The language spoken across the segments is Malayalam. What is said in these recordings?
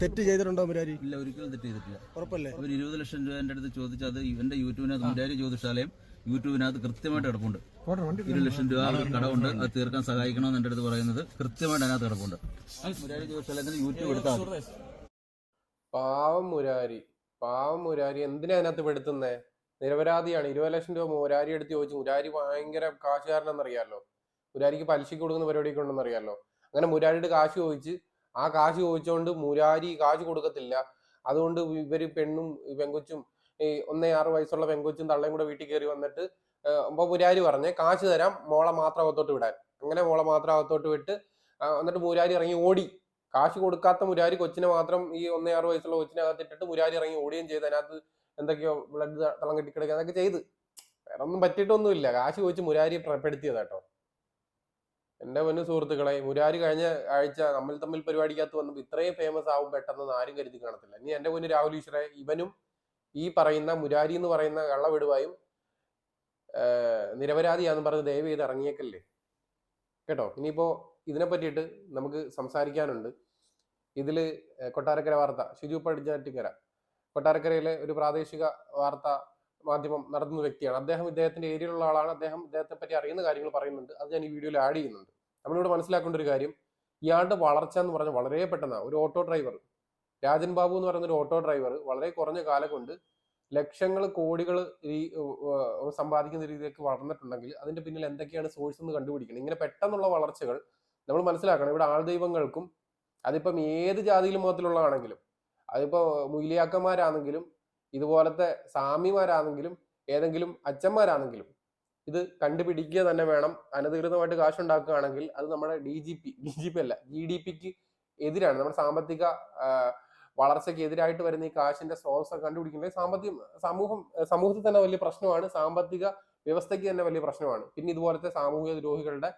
തെറ്റ് ചെയ്തിട്ടുണ്ടോ മുരാരി? ഇല്ല ഒരിക്കലും തെറ്റ് ചെയ്തിട്ടില്ല. ഉറപ്പല്ലേ? അവർ ഇരുപത് ലക്ഷം രൂപ എന്റെ അടുത്ത് ചോദിച്ചത് ഇവന്റെ യൂട്യൂബിനകത്ത് മുരാരി ജ്യോതിഷാലയം യൂട്യൂബിനകത്ത് കൃത്യമായിട്ട് കിടപ്പുണ്ട്. ഇരുപത് ലക്ഷം രൂപ ഒരു കടമുണ്ട് അത് തീർക്കാൻ സഹായിക്കണമെന്ന് എന്റെ അടുത്ത് പറയുന്നത് കൃത്യമായിട്ട് അതിനകത്ത് കിടപ്പുണ്ട്. മുരാരി ജ്യോതിഷാലയത്തിന് യൂട്യൂബ് എടുത്താൽ പാവം മുരാരി പാവം മുരാരി എന്തിനാ അതിനകത്ത് പെടുത്തുന്നേ? നിരപരാധിയാണ്. ഇരുപത് ലക്ഷം രൂപ മുരാരി എടുത്ത് ചോദിച്ചു മുരാരി ഭയങ്കര കാശുകാരനെന്നറിയാലോ? മുരാരിക്ക് പലിശയ്ക്ക് കൊടുക്കുന്ന പരിപാടിയൊക്കെ ഉണ്ടെന്ന് അറിയാലോ അങ്ങനെ മുരാരിയുടെ കാശ് ചോദിച്ച് ആ കാശ് ചോദിച്ചുകൊണ്ട് മുരാരി കാശ് കൊടുക്കത്തില്ല. അതുകൊണ്ട് ഇവർ പെണ്ണും പെങ്കൊച്ചും ഈ ഒന്നേ ആറ് വയസ്സുള്ള പെങ്കൊച്ചും തള്ളയും കൂടെ വീട്ടിൽ കയറി വന്നിട്ട് അപ്പൊ മുരാരി പറഞ്ഞേ കാശ് തരാം മോളെ മാത്രം അകത്തോട്ട് വിടാൻ. അങ്ങനെ മോളെ മാത്രം അകത്തോട്ട് വിട്ട് എന്നിട്ട് മുരാരി ഇറങ്ങി ഓടി. കാശ് കൊടുക്കാത്ത മുരാരി കൊച്ചിനെ മാത്രം ഈ ഒന്നേ ആറ് വയസ്സുള്ള കൊച്ചിനെ അകത്തിട്ടിട്ട് മുരാരി ഇറങ്ങി ഓടുകയും ചെയ്ത്. അതിനകത്ത് എന്തൊക്കെയോ ബ്ലഡ് തളം കെട്ടിക്കിടക്കുക അതൊക്കെ ചെയ്ത്. വേറെ ഒന്നും പറ്റിയിട്ടൊന്നുമില്ല. കാശ് ചോദിച്ച് മുരാരി കേട്ടോ. എന്റെ മുന്നിൽ സുഹൃത്തുക്കളെ മുരാരി കഴിഞ്ഞ ആഴ്ച നമ്മൾ തമ്മിൽ പരിപാടിക്കകത്ത് വന്നപ്പോൾ ഇത്രയും ഫേമസ് ആവും പെട്ടെന്ന് ആരും കരുതി കാണത്തില്ല. ഇനി എന്റെ മുന്നിൽ രാഹുൽ ഈശ്വര ഇവനും ഈ പറയുന്ന മുരാരി എന്ന് പറയുന്ന കള്ളവിടുവായും വിടുവായും നിരപരാധിയാന്ന് പറഞ്ഞ് ദയവ് ചെയ്ത് ഇറങ്ങിയേക്കല്ലേ? കേട്ടോ? ഇനിയിപ്പോ ഇതിനെ പറ്റിയിട്ട് നമുക്ക് സംസാരിക്കാനുണ്ട്. ഇതിൽ കൊട്ടാരക്കര വാർത്ത ഷിജു പടിഞ്ഞാറ്റിക്കര കൊട്ടാരക്കരയിലെ ഒരു പ്രാദേശിക വാർത്താ മാധ്യമം നടത്തുന്ന വ്യക്തിയാണ്. അദ്ദേഹം ഇദ്ദേഹത്തിന്റെ ഏരിയയിലുള്ള ആളാണ്. അദ്ദേഹം ഇദ്ദേഹത്തെ പറ്റി അറിയുന്ന കാര്യങ്ങൾ പറയുന്നുണ്ട്. അത് ഞാൻ ഈ വീഡിയോയിൽ ആഡ് ചെയ്യുന്നുണ്ട്. നമ്മളിവിടെ മനസ്സിലാക്കേണ്ട ഒരു കാര്യം ഇയാളുടെ വളർച്ച എന്ന് പറഞ്ഞാൽ വളരെ പെട്ടെന്ന് ഒരു ഓട്ടോ ഡ്രൈവർ രാജൻ ബാബു എന്ന് പറയുന്ന ഒരു ഓട്ടോ ഡ്രൈവർ വളരെ കുറഞ്ഞ കാലം കൊണ്ട് ലക്ഷങ്ങൾ കോടികൾ ഈ സമ്പാദിക്കുന്ന രീതിയിലേക്ക് വളർന്നിട്ടുണ്ടെങ്കിൽ അതിന്റെ പിന്നിൽ എന്തൊക്കെയാണ് സോഴ്സ് എന്ന് കണ്ടുപിടിക്കണം. ഇങ്ങനെ പെട്ടെന്നുള്ള വളർച്ചകൾ നമ്മൾ മനസ്സിലാക്കണം. ഇവിടെ ആൾദൈവങ്ങൾക്കും അതിപ്പം ഏത് ജാതിയിലും മതത്തിലുള്ളതാണെങ്കിലും അതിപ്പോ മുയിലിയാക്കന്മാരാണെങ്കിലും ഇതുപോലത്തെ സാമിമാരാണെങ്കിലും ഏതെങ്കിലും അച്ഛന്മാരാണെങ്കിലും ഇത് കണ്ടുപിടിക്കുക തന്നെ വേണം. അനധികൃതമായിട്ട് കാശുണ്ടാക്കുകയാണെങ്കിൽ അത് നമ്മുടെ D G P D G P അല്ല ജി ഡി പിക്ക് എതിരാണ്. നമ്മുടെ സാമ്പത്തിക വളർച്ചയ്ക്ക് എതിരായിട്ട് വരുന്ന ഈ കാശിന്റെ സ്രോതസ് കണ്ടുപിടിക്കുന്നത് സാമ്പത്തിക സമൂഹം സമൂഹത്തിൽ തന്നെ വലിയ പ്രശ്നമാണ്. സാമ്പത്തിക വ്യവസ്ഥയ്ക്ക് തന്നെ വലിയ പ്രശ്നമാണ്. പിന്നെ ഇതുപോലത്തെ സാമൂഹിക ദ്രോഹികളുടെ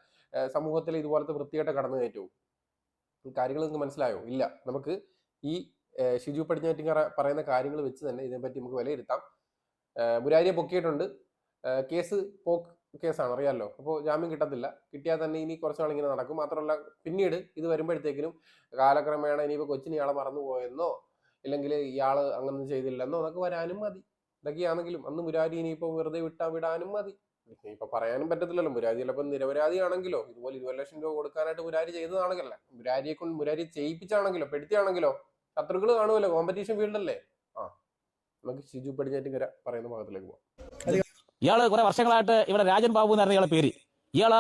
സമൂഹത്തിൽ ഇതുപോലത്തെ വൃത്തികെട്ട കടന്നുകയറ്റവും കയറ്റവും കാര്യങ്ങൾ നിങ്ങൾക്ക് മനസ്സിലായോ? ഇല്ല. നമുക്ക് ഈ ഷിജു പടിഞ്ഞാറ്റിങ്ങറ പറയുന്ന കാര്യങ്ങൾ വെച്ച് തന്നെ ഇതിനെപ്പറ്റി നമുക്ക് വിലയിരുത്താം. മുരാരിയെ പൊക്കിയിട്ടുണ്ട് കേസ് പോക്ക് കേസാണ് അറിയാമല്ലോ അപ്പോൾ ജാമ്യം കിട്ടത്തില്ല. കിട്ടിയാൽ തന്നെ ഇനി കുറച്ച് നാൾ ഇങ്ങനെ നടക്കും. മാത്രമല്ല പിന്നീട് ഇത് വരുമ്പോഴത്തേക്കിനും കാലക്രമേണ ഇനിയിപ്പോൾ കൊച്ചിന് ഇയാളെ മറന്നു പോയെന്നോ ഇല്ലെങ്കിൽ ഇയാൾ അങ്ങനൊന്നും ചെയ്തില്ലെന്നോ അതൊക്കെ വരാനും മതി. ഇതൊക്കെയാണെങ്കിലും അന്ന് മുരാരി ഇനിയിപ്പോൾ വെറുതെ വിട്ടാ വിടാനും മതി. ഇപ്പൊ പറയാനും പറ്റത്തില്ലല്ലോ. മുരാരി ചിലപ്പോൾ നിരപരാധിയാണെങ്കിലോ ഇതുപോലെ ഇരുപത് ലക്ഷം രൂപ കൊടുക്കാനായിട്ട് മുരാരി ചെയ്തതാണെങ്കിലല്ല? മുരാരിയെ കൊണ്ട് മുരാരി ചെയ്യിപ്പിച്ചാണെങ്കിലോ പെടുത്തിയാണെങ്കിലോ ശത്രുക്കൾ കാണുമല്ലോ കോമ്പറ്റീഷൻ ഫീൽഡല്ലേ ആ നമുക്ക് ഷിജു പടിഞ്ഞാറ്റിങ്കര പറയുന്ന ഭാഗത്തിലേക്ക് പോവാം. ഇയാൾ കുറെ വർഷങ്ങളായിട്ട് ഇവിടെ രാജൻ ബാബു എന്നായിരുന്നു ഇയാളെ പേര്. ഇയാൾ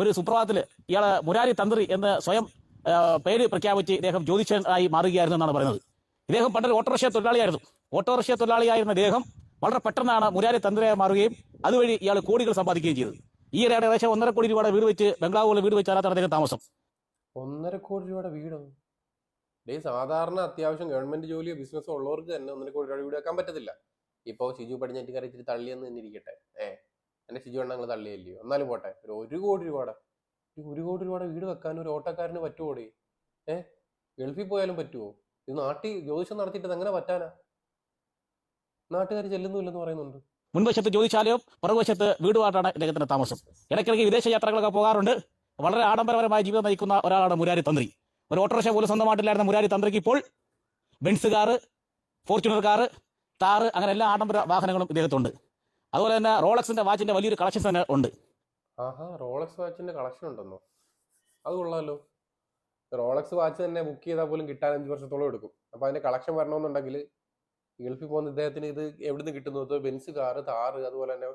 ഒരു സുപ്രഭാതത്തിൽ ഇയാൾ മുരാരി തന്ത്രി എന്ന് സ്വയം പേര് പ്രഖ്യാപിച്ച് ഇദ്ദേഹം ജ്യോതിഷനായി മാറുകയായിരുന്നു എന്നാണ് പറയുന്നത്. ഇദ്ദേഹം പണ്ടൊരു ഓട്ടോറിക്ഷ തൊഴിലാളിയായിരുന്നു. ഓട്ടോറിക്ഷ തൊഴിലാളിയായിരുന്ന ഇദ്ദേഹം വളരെ പെട്ടെന്നാണ് മുരാരി തന്ത്രിയായി മാറുകയും അതുവഴി ഇയാൾ കോടികൾ സമ്പാദിക്കുകയും ചെയ്തത്. ഈ ഇടയുടെ ഏകദേശം ഒന്നര കോടി രൂപയുടെ വീട് വെച്ച് ബംഗ്ലാവുകളിൽ വീട് വെച്ചാണ് അദ്ദേഹം താമസം. ഒന്നര കോടി രൂപയുടെ വീടോ? ഡേ സാധാരണ അത്യാവശ്യം ഗവൺമെന്റ് ജോലിയോ ബിസിനസ്സോ ഉള്ളവർക്ക് തന്നെ ഒന്നിനെ കൂടി വീട് വെക്കാൻ പറ്റത്തില്ല. ഇപ്പോൾ ഷിജു പടിഞ്ഞാറ്റിക്കാരെ ഇച്ചിരി തള്ളിയെന്ന് തന്നെ ഇരിക്കട്ടെ ഏ എന്റെ ഷിജു എണ്ണങ്ങൾ തള്ളിയല്ലയോ? എന്നാലും പോട്ടെ ഒരു ഒരു കോടി രൂപയുടെ ഒരു കോടി രൂപയുടെ വീട് വെക്കാൻ ഒരു ഓട്ടോക്കാരന് പറ്റുമോടി ഏ ഗൾഫിൽ പോയാലും പറ്റുമോ ഇത് നാട്ടിൽ ജ്യോതിഷം നടത്തിയിട്ട് എങ്ങനെ പറ്റാനാ? നാട്ടുകാർ ചെല്ലുന്നില്ലെന്ന് പറയുന്നുണ്ട്. മുൻവശത്ത് ജ്യോതിശാലയും പുറകുവശത്ത് വീടുമായിട്ടാണ് ഇദ്ദേഹത്തിന്റെ താമസം. ഇടയ്ക്കിടയ്ക്ക് വിദേശ യാത്രകളൊക്കെ പോകാറുണ്ട്. വളരെ ആഡംബരപരമായ ജീവിതം നയിക്കുന്ന ഒരാളാണ് മുരാരി തന്ത്രി. ഒരു ഓട്ടോറിക്ഷ പോലും സ്വന്തമായിട്ടില്ലായിരുന്ന മുരാരി തന്ത്രിക്ക് ഇപ്പോൾ Benz car Fortuner car Thar അങ്ങനെ എല്ലാ ആഡംബര വാഹനങ്ങളും ഇദ്ദേഹത്തുണ്ട്. അതുപോലെ തന്നെ റോളക്സിന്റെ വാച്ചിന്റെ വലിയൊരു കളക്ഷൻ തന്നെ ഉണ്ട്. ആഹാ റോളക്സ് വാച്ചിന്റെ കളക്ഷൻ ഉണ്ടെന്നോ? അത് കൊള്ളാമല്ലോ റോളക്സ് വാച്ച് തന്നെ ബുക്ക് ചെയ്താൽ പോലും കിട്ടാൻ അഞ്ച് വർഷത്തോളം എടുക്കും. അപ്പൊ അതിന്റെ കളക്ഷൻ വരണമെന്നുണ്ടെങ്കിൽ ഗൾഫിൽ പോകുന്ന ഇദ്ദേഹത്തിന് ഇത് എവിടുന്ന് കിട്ടുന്നു? ബെൻസ് കാറ് താറ് അതുപോലെ തന്നെ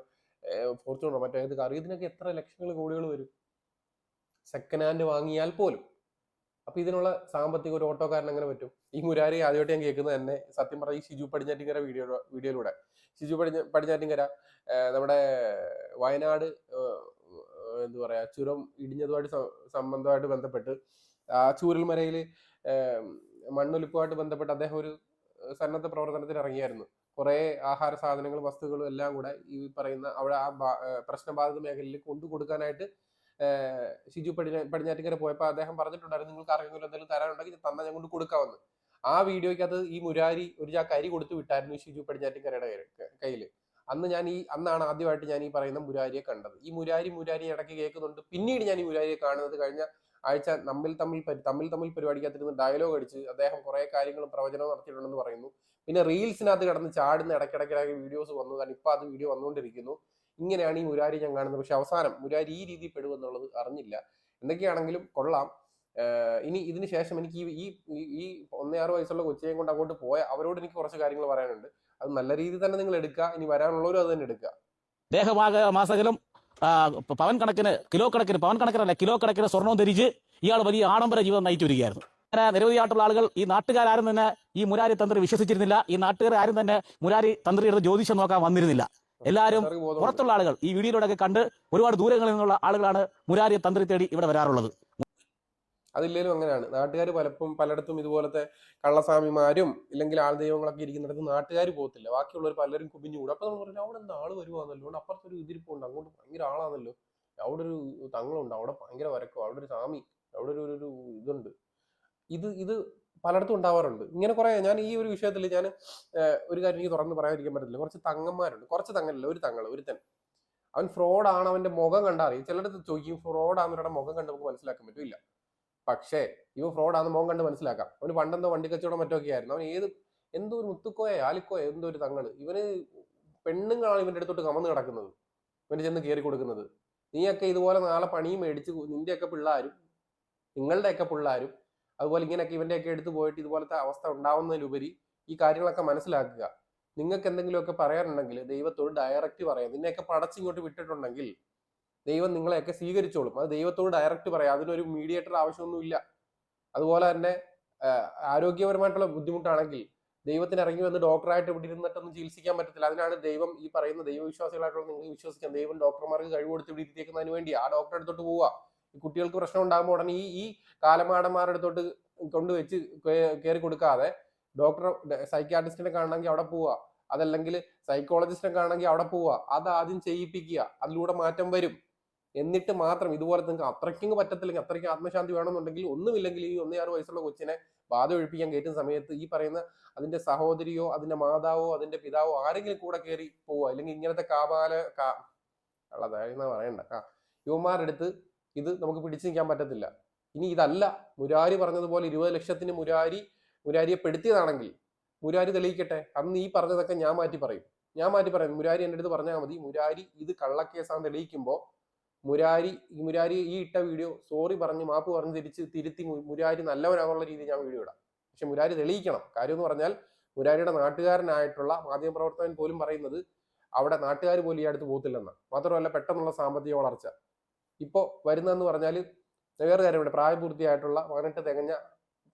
ഫോർച്യൂണർ മറ്റേ കാർ ഇതിനൊക്കെ എത്ര ലക്ഷങ്ങൾ കോടികൾ വരും? സെക്കൻഡ് ഹാൻഡ് വാങ്ങിയാൽ പോലും. അപ്പൊ ഇതിനുള്ള സാമ്പത്തിക ഒരു ഓട്ടോക്കാരൻ എങ്ങനെ പറ്റും? ഈ മുരാരി ആദ്യമായിട്ട് ഞാൻ കേൾക്കുന്നത് തന്നെ സത്യം പറഞ്ഞ ഈ ഷിജു പടിഞ്ഞാറ്റിങ്കര വീഡിയോ വീഡിയോയിലൂടെ ഷിജു പടിഞ്ഞ പടിഞ്ഞാറ്റിങ്കര നമ്മുടെ വയനാട് എന്താ പറയാ ചുരം ഇടിഞ്ഞതുമായിട്ട് സംബന്ധമായിട്ട് ബന്ധപ്പെട്ട് ആ ചൂരൽമലയിൽ മണ്ണൊലിപ്പുമായിട്ട് ബന്ധപ്പെട്ട് അദ്ദേഹം ഒരു സന്നദ്ധ പ്രവർത്തനത്തിന് ഇറങ്ങിയായിരുന്നു. കുറെ ആഹാര സാധനങ്ങളും വസ്തുക്കളും എല്ലാം കൂടെ ഈ പറയുന്ന അവിടെ ആ പ്രശ്നബാധിത മേഖലയിൽ കൊണ്ടു കൊടുക്കാനായിട്ട് ഷിജു പടിഞ്ഞ പടിഞ്ഞാറ്റിക്കര പോയപ്പോൾ അദ്ദേഹം പറഞ്ഞിട്ടുണ്ടായിരുന്നു നിങ്ങൾക്ക് ആർക്കെങ്കിലും എന്തെങ്കിലും തരാനുണ്ടെങ്കിൽ തന്നെ ഞാൻ കൊണ്ട് കൊടുക്കാമെന്ന്. ആ വീഡിയോയ്ക്കകത്ത് ഈ മുരാരി ഒരു ചാക്ക് അരി കൊടുത്തു വിട്ടായിരുന്നു ഷിജു പടിഞ്ഞാറ്റിക്കരയുടെ കയ്യിൽ അന്ന് ഞാൻ ഈ അന്നാണ് ആദ്യമായിട്ട് ഞാൻ ഈ പറയുന്ന മുരാരിയെ കണ്ടത്. ഈ മുരാരി മുരാരി ഇടയ്ക്ക് കേൾക്കുന്നുണ്ട്. പിന്നീട് ഞാൻ ഈ മുരാരിയെ കാണുന്നത് കഴിഞ്ഞ ആഴ്ച നമ്മിൽ തമ്മിൽ തമ്മിൽ തമ്മിൽ പരിപാടിക്കകത്തിരുന്ന് ഡയലോഗ് അടിച്ച് അദ്ദേഹം കുറെ കാര്യങ്ങളും പ്രവചനവും നടത്തിയിട്ടുണ്ടെന്ന് പറയുന്നു. പിന്നെ റീൽസിനകത്ത് കിടന്ന് ചാടുന്ന ഇടയ്ക്കിടയ്ക്കിടയ്ക്ക് വീഡിയോസ് വന്നു. കാരണം ഇപ്പൊ അത് വീഡിയോ വന്നുകൊണ്ടിരിക്കുന്നു. ഇങ്ങനെയാണ് ഈ മുരാരി ഞാൻ കാണുന്നത്. പക്ഷെ അവസാനം മുരാരി ഈ രീതിയിൽ പെടുമെന്നുള്ളത് അറിഞ്ഞില്ല. എന്തൊക്കെയാണെങ്കിലും കൊള്ളാം. ഇനി ഇതിന് ശേഷം എനിക്ക് ഈ ഈ ഈ- ഈ ഒന്നേ ആറ് വയസ്സുള്ള കൊച്ചിയെയും കൊണ്ട് അങ്ങോട്ട് പോയ അവരോട് എനിക്ക് കുറച്ച് കാര്യങ്ങൾ പറയാനുണ്ട്. അത് നല്ല രീതിയിൽ തന്നെ നിങ്ങൾ എടുക്കുക. ഇനി വരാനുള്ളവരും അത് തന്നെ എടുക്കുക. ദേഹമാക മാസകലം പവൻ കണക്കിന് കിലോ കണക്കിന് പവൻ കണക്കിനല്ല കിലോ കണക്കിന് സ്വർണവും ധരിച്ച് ഇയാൾ വലിയ ആഡംബര ജീവിതം നയിച്ചു വരികയായിരുന്നു അങ്ങനെ നിരവധിയായിട്ടുള്ള ആളുകൾ ഈ നാട്ടുകാരും തന്നെ ഈ മുരാരി തന്ത്രി വിശ്വസിച്ചിരുന്നില്ല. ഈ നാട്ടുകാർ ആരും തന്നെ മുരാരി തന്ത്രിയുടെ ജ്യോതിഷം നോക്കാൻ വന്നിരുന്നില്ല. എല്ലാവരും പുറത്തുള്ള ആളുകൾ. ഈ വീഡിയോയിലൂടെ കണ്ട് ഒരുപാട് ദൂരങ്ങളിൽ നിന്നുള്ള ആളുകളാണ് മുരാരി തന്ത്രി തേടി ഇവിടെ വരാറുള്ളത്. അതില്ലേലും അങ്ങനെയാണ്. നാട്ടുകാർ പലപ്പോഴും പലയിടത്തും ഇതുപോലത്തെ കള്ളസ്വാമിമാരും ഇല്ലെങ്കിൽ ആൾ ദൈവങ്ങളൊക്കെ ഇരിക്കുന്നിടത്ത് നാട്ടുകാർ പോകത്തില്ല. ബാക്കിയുള്ളവർ പലരും കുബിഞ്ഞു കൂടും അപ്പൊ നമ്മൾ പറഞ്ഞു അവിടെ എന്താ ആൾ വരുവാന്നല്ലോ. അവിടെ അപ്പുറത്തൊരു ഇതിരിപ്പുണ്ട്. അങ്ങോട്ട് ഭയങ്കര ആളാണല്ലോ അവിടെ ഒരു തങ്ങളുണ്ട്. അവിടെ ഭയങ്കര വരക്കോ. അവിടെ ഒരു സ്വാമി. അവിടെ ഒരു- ഒരു ഇതുണ്ട്. ഇത് ഇത് പലയിടത്തും ഉണ്ടാവാറുണ്ട്. ഇങ്ങനെ കുറെ ഞാൻ ഈ ഒരു വിഷയത്തിൽ ഞാൻ ഒരു കാര്യം എനിക്ക് തുറന്ന് പറയാതിരിക്കാൻ പറ്റത്തില്ല. കുറച്ച് തങ്ങന്മാരുണ്ട്. കുറച്ച് തങ്ങല്ല ഒരു തങ്ങൾ ഒരുത്തൻ. അവൻ ഫ്രോഡാണ് അവന്റെ മുഖം കണ്ടാൽ ചിലടത്ത് ചോദിക്കും ഫ്രോഡാണെന്നവരുടെ മുഖം കണ്ട് നമുക്ക് മനസ്സിലാക്കാൻ പറ്റില്ല. പക്ഷേ ഇവ ഫ്രോഡാണെന്ന് മുഖം കണ്ട് മനസ്സിലാക്കാം. അവന് പണ്ടെന്തോ വണ്ടി കച്ചവടം മറ്റൊക്കെ ആയിരുന്നു. അവൻ ഏത് എന്തോ ഒരു മുത്തുക്കോയ ആലിക്കോയ എന്തോ ഒരു തങ്ങൾ ഇവന് പെണ്ണുങ്ങളാണ് ഇവന്റെ അടുത്തോട്ട് കമന്ന് കിടക്കുന്നത്. ഇവന് ചെന്ന് കയറി കൊടുക്കുന്നത്. നീയൊക്കെ ഇതുപോലെ നാളെ പണിയും മേടിച്ച് നിന്റെയൊക്കെ പിള്ളാരും നിങ്ങളുടെയൊക്കെ പിള്ളാരും അതുപോലെ ഇങ്ങനെയൊക്കെ ഇവന്റെയൊക്കെ എടുത്തു പോയിട്ട് ഇതുപോലത്തെ അവസ്ഥ ഉണ്ടാവുന്നതിലുപരി ഈ കാര്യങ്ങളൊക്കെ മനസ്സിലാക്കുക. നിങ്ങൾക്ക് എന്തെങ്കിലുമൊക്കെ പറയാനുണ്ടെങ്കിൽ ദൈവത്തോട് ഡയറക്റ്റ് പറയാം. നിന്നെയൊക്കെ പടച്ചിങ്ങോട്ട് വിട്ടിട്ടുണ്ടെങ്കിൽ ദൈവം നിങ്ങളെയൊക്കെ സ്വീകരിച്ചോളും. അത് ദൈവത്തോട് ഡയറക്റ്റ് പറയാം. അതിനൊരു മീഡിയേറ്റർ ആവശ്യമൊന്നുമില്ല. അതുപോലെ തന്നെ ആരോഗ്യപരമായിട്ടുള്ള ബുദ്ധിമുട്ടാണെങ്കിൽ ദൈവത്തിന് ഇറങ്ങി വന്ന് ഡോക്ടറായിട്ട് ഇവിടെ ഇരുന്നിട്ടൊന്നും ചികിത്സിക്കാൻ പറ്റത്തില്ല. അതിനാണ് ദൈവം ഈ പറയുന്ന ദൈവവിശ്വാസികളായിട്ടുള്ള നിങ്ങൾ വിശ്വസിക്കാം ദൈവം ഡോക്ടർമാർക്ക് കഴിവ് കൊടുത്ത് ഇവിടെ ഇരുത്തിയേക്കുന്നതിന് വേണ്ടി ആ ഡോക്ടറെ അടുത്തോട്ട് പോവുക. കുട്ടികൾക്ക് പ്രശ്നം ഉണ്ടാകുമ്പോൾ ഉടനെ ഈ ഈ കാലമാടന്മാരുടെ അടുത്തോട്ട് കൊണ്ടുവച്ച് കയറി കൊടുക്കാതെ ഡോക്ടർ സൈക്യാട്രിസ്റ്റിനെ കാണണമെങ്കിൽ അവിടെ പോവുക അതല്ലെങ്കിൽ സൈക്കോളജിസ്റ്റിനെ കാണണമെങ്കിൽ അവിടെ പോവുക അത് ആദ്യം ചെയ്യിപ്പിക്കുക. അതിലൂടെ മാറ്റം വരും. എന്നിട്ട് മാത്രം ഇതുപോലെ നിങ്ങൾക്ക് അത്രയ്ക്കും പറ്റത്തില്ലെങ്കിൽ അത്രയ്ക്ക് ആത്മശാന്തി വേണമെന്നുണ്ടെങ്കിൽ ഒന്നുമില്ലെങ്കിൽ ഈ ഒന്നേ ആറ് വയസ്സുള്ള കൊച്ചിനെ ബാധ ഒഴിപ്പിക്കാൻ കയറ്റുന്ന സമയത്ത് ഈ പറയുന്ന അതിന്റെ സഹോദരിയോ അതിന്റെ മാതാവോ അതിന്റെ പിതാവോ ആരെങ്കിലും കൂടെ കയറി പോവുക. അല്ലെങ്കിൽ ഇങ്ങനത്തെ കാപാല കാ ഉള്ളതായിരുന്ന പറയണ്ട. ആ യുവമാരുടെ അടുത്ത് ഇത് നമുക്ക് പിടിച്ചു നിൽക്കാൻ പറ്റത്തില്ല. ഇനി ഇതല്ല. മുരാരി പറഞ്ഞതുപോലെ ഇരുപത് ലക്ഷത്തിന് മുരാരി മുരാരിയെ പെടുത്തിയതാണെങ്കിൽ മുരാരി തെളിയിക്കട്ടെ. അന്ന് ഈ പറഞ്ഞതൊക്കെ ഞാൻ മാറ്റി പറയും. ഞാൻ മാറ്റി പറയും. മുരാരി എന്റെ അടുത്ത് പറഞ്ഞാൽ മതി. മുരാരി ഇത് കള്ളക്കേസാണ് തെളിയിക്കുമ്പോൾ മുരാരി മുരാരി ഈ ഇട്ട വീഡിയോ സോറി പറഞ്ഞ് മാപ്പ് പറഞ്ഞ് തിരിച്ച് തിരുത്തി മുരാരി നല്ലവനാണെന്നുള്ള രീതിയിൽ ഞാൻ വീഡിയോ ഇടാം. പക്ഷെ മുരാരി തെളിയിക്കണം. കാര്യം എന്ന് പറഞ്ഞാൽ മുരാരിയുടെ നാട്ടുകാരനായിട്ടുള്ള മാധ്യമപ്രവർത്തകൻ പോലും പറയുന്നത് അവിടെ നാട്ടുകാർ പോലും ഈ അടുത്ത് പോകത്തില്ലെന്ന് മാത്രമല്ല പെട്ടെന്നുള്ള സാമ്പത്തിക വളർച്ച. ഇപ്പോൾ വരുന്നതെന്ന് പറഞ്ഞാൽ വേറെ കാര്യമുണ്ട്. പ്രായപൂർത്തിയായിട്ടുള്ള പതിനെട്ട് തികഞ്ഞ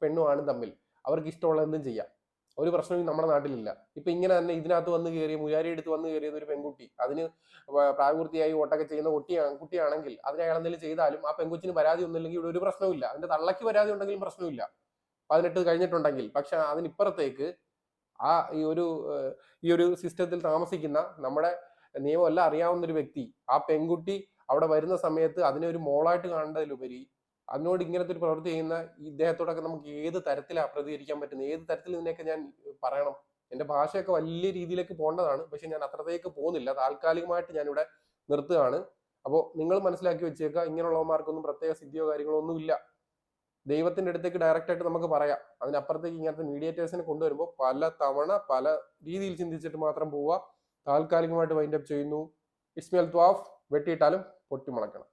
പെണ്ണുമാണ് തമ്മിൽ. അവർക്ക് ഇഷ്ടമുള്ള എന്തും ചെയ്യാം. ഒരു പ്രശ്നവും നമ്മുടെ നാട്ടിലില്ല. ഇപ്പൊ ഇങ്ങനെ തന്നെ ഇതിനകത്ത് വന്ന് കയറിയ മുരാരി എടുത്ത് വന്ന് കയറിയത് ഒരു പെൺകുട്ടി അതിന് പ്രായപൂർത്തിയായി ഓട്ടൊക്കെ ചെയ്യുന്ന കുട്ടിയാണ് കുട്ടിയാണെങ്കിൽ അതിനെ അയാൾ എന്തെങ്കിലും ചെയ്താലും ആ പെൺകുച്ചിന് പരാതി ഒന്നുമില്ലെങ്കിൽ ഇവിടെ ഒരു പ്രശ്നമില്ല അതിന്റെ തള്ളക്ക് പരാതി ഉണ്ടെങ്കിലും പ്രശ്നമില്ല പതിനെട്ട് കഴിഞ്ഞിട്ടുണ്ടെങ്കിൽ. പക്ഷെ അതിനിപ്പുറത്തേക്ക് ആ ഈ ഒരു ഈ ഒരു സിസ്റ്റത്തിൽ താമസിക്കുന്ന നമ്മുടെ നിയമമെല്ലാം അറിയാവുന്ന ഒരു വ്യക്തി ആ പെൺകുട്ടി അവിടെ വരുന്ന സമയത്ത് അതിനെ ഒരു മോളായിട്ട് കാണേണ്ടതിലുപരി അതിനോട് ഇങ്ങനത്തെ ഒരു പ്രവൃത്തി ചെയ്യുന്ന ഇദ്ദേഹത്തോടൊക്കെ നമുക്ക് ഏത് തരത്തിലാണ് പ്രതികരിക്കാൻ പറ്റുന്നത് ഏത് തരത്തിൽ ഇതിനെയൊക്കെ ഞാൻ പറയണം? എന്റെ ഭാഷയൊക്കെ വലിയ രീതിയിലേക്ക് പോകേണ്ടതാണ്. പക്ഷെ ഞാൻ അത്രത്തേക്ക് പോകുന്നില്ല. താൽക്കാലികമായിട്ട് ഞാനിവിടെ നിർത്തുകയാണ്. അപ്പോൾ നിങ്ങൾ മനസ്സിലാക്കി വെച്ചേക്കുക. ഇങ്ങനെയുള്ളവന്മാർക്കൊന്നും പ്രത്യേക സിദ്ധിയോ കാര്യങ്ങളോ ഒന്നും ഇല്ല. ദൈവത്തിന്റെ അടുത്തേക്ക് ഡയറക്റ്റ് ആയിട്ട് നമുക്ക് പറയാം. അതിനപ്പുറത്തേക്ക് ഇങ്ങനത്തെ മീഡിയേറ്റേഴ്സിനെ കൊണ്ടുവരുമ്പോൾ പല തവണ പല രീതിയിൽ ചിന്തിച്ചിട്ട് മാത്രം പോവുക. താൽക്കാലികമായിട്ട് വൈൻഡപ്പ് ചെയ്യുന്നു. ഇസ്മേൽ ത്വാഫ് വെട്ടിയിട്ടാലും പൊട്ടിമുളയ്ക്കണം